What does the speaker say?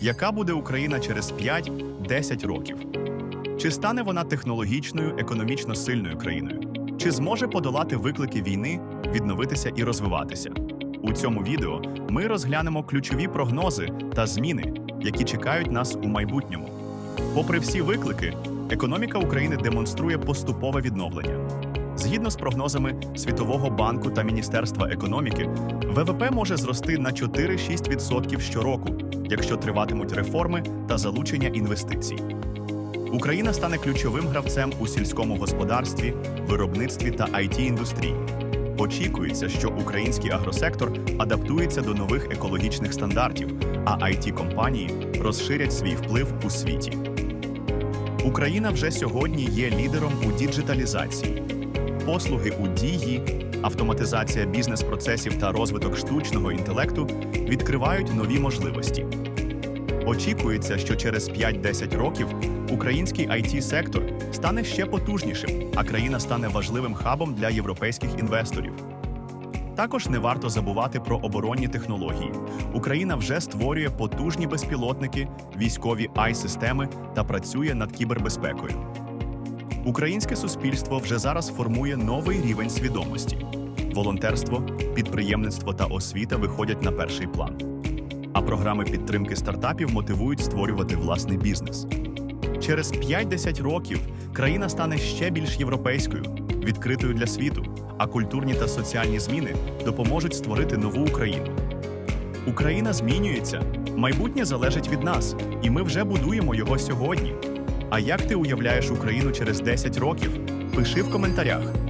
Яка буде Україна через 5-10 років? Чи стане вона технологічною, економічно сильною країною? Чи зможе подолати виклики війни, відновитися і розвиватися? У цьому відео ми розглянемо ключові прогнози та зміни, які чекають нас у майбутньому. Попри всі виклики, економіка України демонструє поступове відновлення. Згідно з прогнозами Світового банку та Міністерства економіки, ВВП може зрости на 4-6% щороку, якщо триватимуть реформи та залучення інвестицій. Україна стане ключовим гравцем у сільському господарстві, виробництві та it індустрії. Очікується, що український агросектор адаптується до нових екологічних стандартів, а it компанії розширять свій вплив у світі. Україна вже сьогодні є лідером у діджиталізації. Послуги у дії, автоматизація бізнес-процесів та розвиток штучного інтелекту відкривають нові можливості. Очікується, що через 5-10 років український it сектор стане ще потужнішим, а країна стане важливим хабом для європейських інвесторів. Також не варто забувати про оборонні технології. Україна вже створює потужні безпілотники, військові ай-системи та працює над кібербезпекою. Українське суспільство вже зараз формує новий рівень свідомості. Волонтерство, підприємництво та освіта виходять на перший план. А програми підтримки стартапів мотивують створювати власний бізнес. Через 5-10 років країна стане ще більш європейською, відкритою для світу, а культурні та соціальні зміни допоможуть створити нову Україну. Україна змінюється, майбутнє залежить від нас, і ми вже будуємо його сьогодні. А як ти уявляєш Україну через 10 років? Пиши в коментарях.